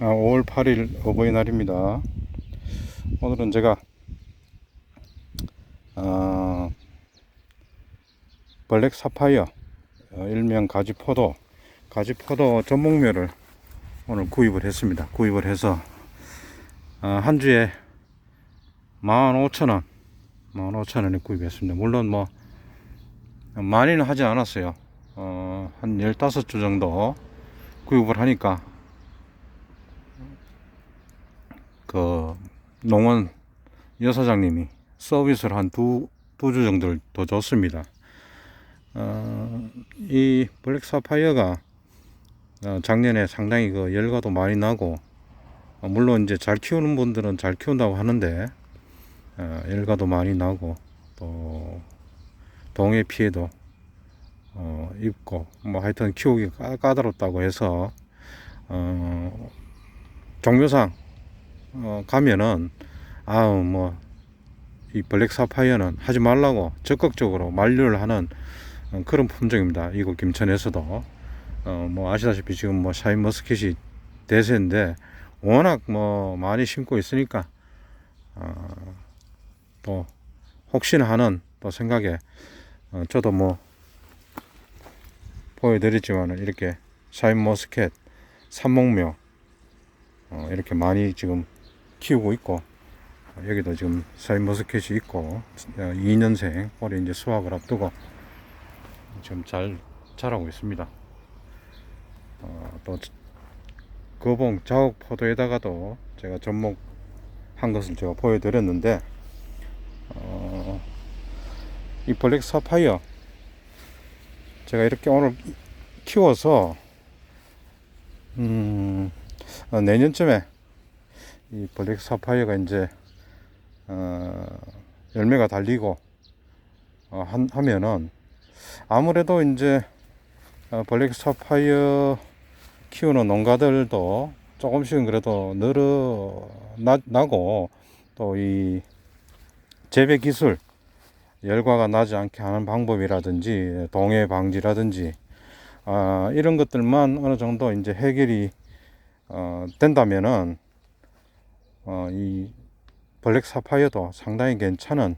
아, 5월 8일 어버이날입니다. 오늘은 제가 어, 블랙 사파이어 어, 일명 가지 포도 가지 포도 전목묘를 오늘 구입을 했습니다. 구입을 해서 어, 한 주에 15,000원 15,000원에 구입했습니다. 물론 뭐 많이는 하지 않았어요. 어, 한 15주 정도 구입을 하니까 그 농원 여사장님이 서비스를 한 두 두 주 정도를 더 줬습니다. 어, 이 블랙 사파이어가 어, 작년에 상당히 그 열과도 많이 나고 어, 물론 이제 잘 키우는 분들은 잘 키운다고 하는데 어, 열과도 많이 나고 또 동해 피해도 어, 입고 뭐 하여튼 키우기 까, 까다롭다고 해서 어, 종묘상 어, 가면은 아우 뭐 이 블랙 사파이어는 하지 말라고 적극적으로 만류를 하는 어, 그런 품종입니다. 이곳 김천에서도 어, 뭐 아시다시피 지금 뭐 샤인 머스켓이 대세인데 워낙 뭐 많이 심고 있으니까 어, 또 혹시나 하는 또 생각에 어, 저도 뭐 보여드렸지만은 이렇게 샤인 머스켓 삼목묘 어, 이렇게 많이 지금 키우고 있고 어, 여기도 지금 샤인 머스켓이 있고 어, 2년생 올해 이제 수확을 앞두고 지금 잘 자라고 있습니다. 어, 또 거봉 자옥 포도에다가도 제가 접목한 것을 제가 보여드렸는데 어, 이 블랙 사파이어 제가 이렇게 오늘 키워서 음, 어, 내년쯤에 이 블랙 사파이어가 이제 어, 열매가 달리고 어, 한, 하면은 아무래도 이제 어, 블랙 사파이어 키우는 농가들도 조금씩은 그래도 늘어나고 또 이 재배 기술 열과가 나지 않게 하는 방법이라든지 동해 방지라든지 아, 이런 것들만 어느 정도 이제 해결이 어, 된다면은 어, 이 블랙 사파이어도 상당히 괜찮은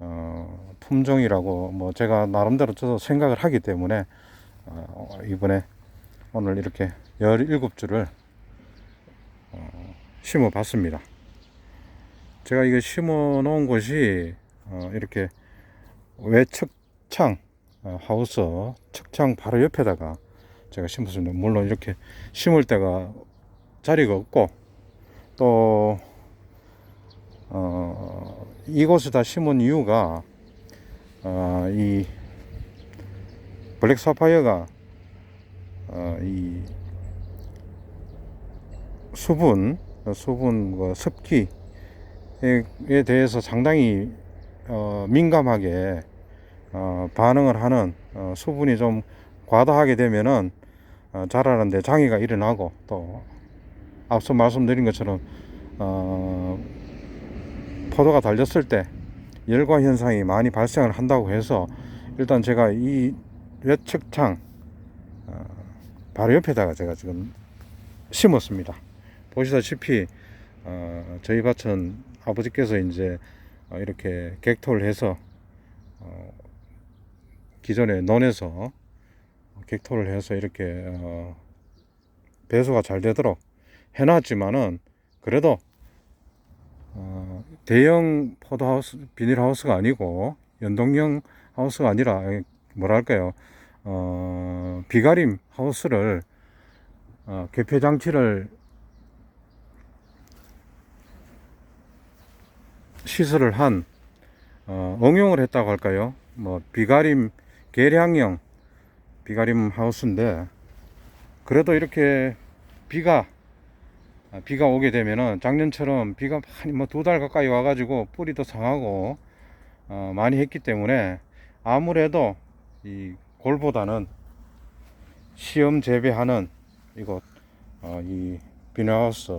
어, 품종이라고 뭐 제가 나름대로 저도 생각을 하기 때문에 어, 이번에 오늘 이렇게 17주를 어, 심어 봤습니다. 제가 이거 심어 놓은 곳이 어, 이렇게 외측창 어, 하우스 측창 바로 옆에다가 제가 심었습니다. 물론 이렇게 심을 때가 자리가 없고 또 어, 이곳에다 심은 이유가 어, 이 블랙 사파이어가 어, 이 수분, 수분, 그 습기에 대해서 상당히 어, 민감하게 어, 반응을 하는 어, 수분이 좀 과다하게 되면은 어, 자라는데 장애가 일어나고 또 앞서 말씀드린 것처럼 어, 포도가 달렸을 때 열과 현상이 많이 발생을 한다고 해서 일단 제가 이 외측창 어, 바로 옆에다가 제가 지금 심었습니다. 보시다시피 어, 저희 밭은 아버지께서 이제 어, 이렇게 객토를 해서 어, 기존에 논에서 객토를 해서 이렇게 어, 배수가 잘 되도록 해놨지만은 그래도 어, 대형 포도하우스 비닐하우스가 아니고 연동형 하우스가 아니라 뭐랄까요 어, 비가림 하우스를 어, 개폐 장치를 시설을 한 어, 응용을 했다고 할까요? 뭐 비가림 계량형 비가림 하우스인데 그래도 이렇게 비가 아, 비가 오게 되면은 작년처럼 비가 많이 뭐 두 달 가까이 와가지고 뿌리도 상하고 어, 많이 했기 때문에 아무래도 이 골보다는 시험 재배하는 이곳 어, 이 비닐하우스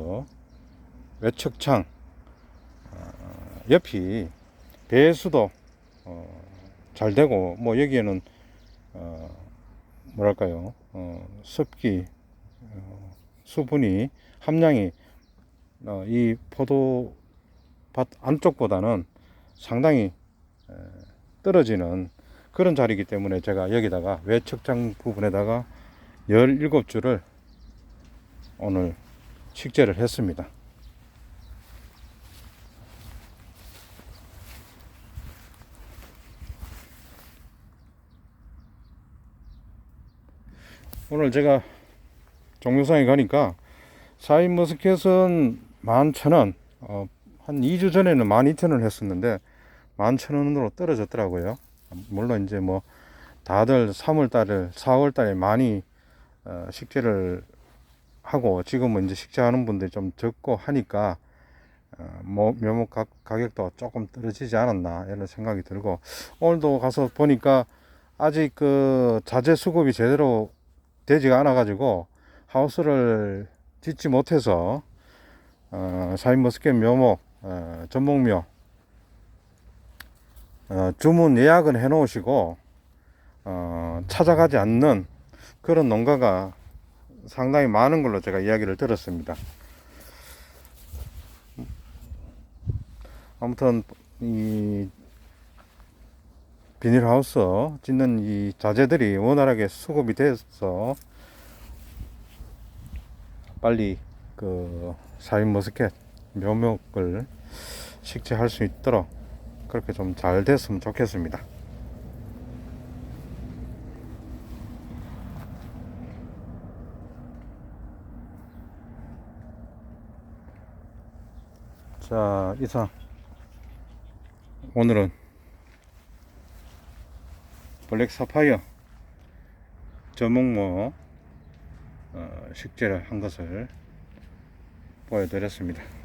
외측창 어, 옆이 배수도 어, 잘 되고 뭐 여기에는 어, 뭐랄까요? 어, 습기 어, 수분이 함량이 어, 이 포도밭 안쪽보다는 상당히 에, 떨어지는 그런 자리이기 때문에 제가 여기다가 외척장 부분에다가 17줄을 오늘 식재를 했습니다. 오늘 제가 종묘상에 가니까 사인 머스켓은 11,000원, 어, 한 2주 전에는 12,000원 했었는데 11,000원으로 떨어졌더라고요. 물론 이제 뭐 다들 3월 달을 4월 달에 많이 어, 식재를 하고 지금은 이제 식재하는 분들이 좀 적고 하니까 어, 뭐 묘목 가, 가격도 조금 떨어지지 않았나 이런 생각이 들고 오늘도 가서 보니까 아직 그 자재 수급이 제대로 되지가 않아 가지고 하우스를 짓지 못해서 어, 사인머스켓 묘목 어, 전목묘 어, 주문 예약은 해 놓으시고 어, 찾아가지 않는 그런 농가가 상당히 많은 걸로 제가 이야기를 들었습니다. 아무튼 이 비닐하우스 짓는 이 자재들이 원활하게 수급이 돼서 빨리 그 사인 머스켓 묘목을 식재할 수 있도록 그렇게 좀 잘 됐으면 좋겠습니다. 자, 이상 오늘은 블랙 사파이어 저목모 어, 식재를 한 것을 보여드렸습니다.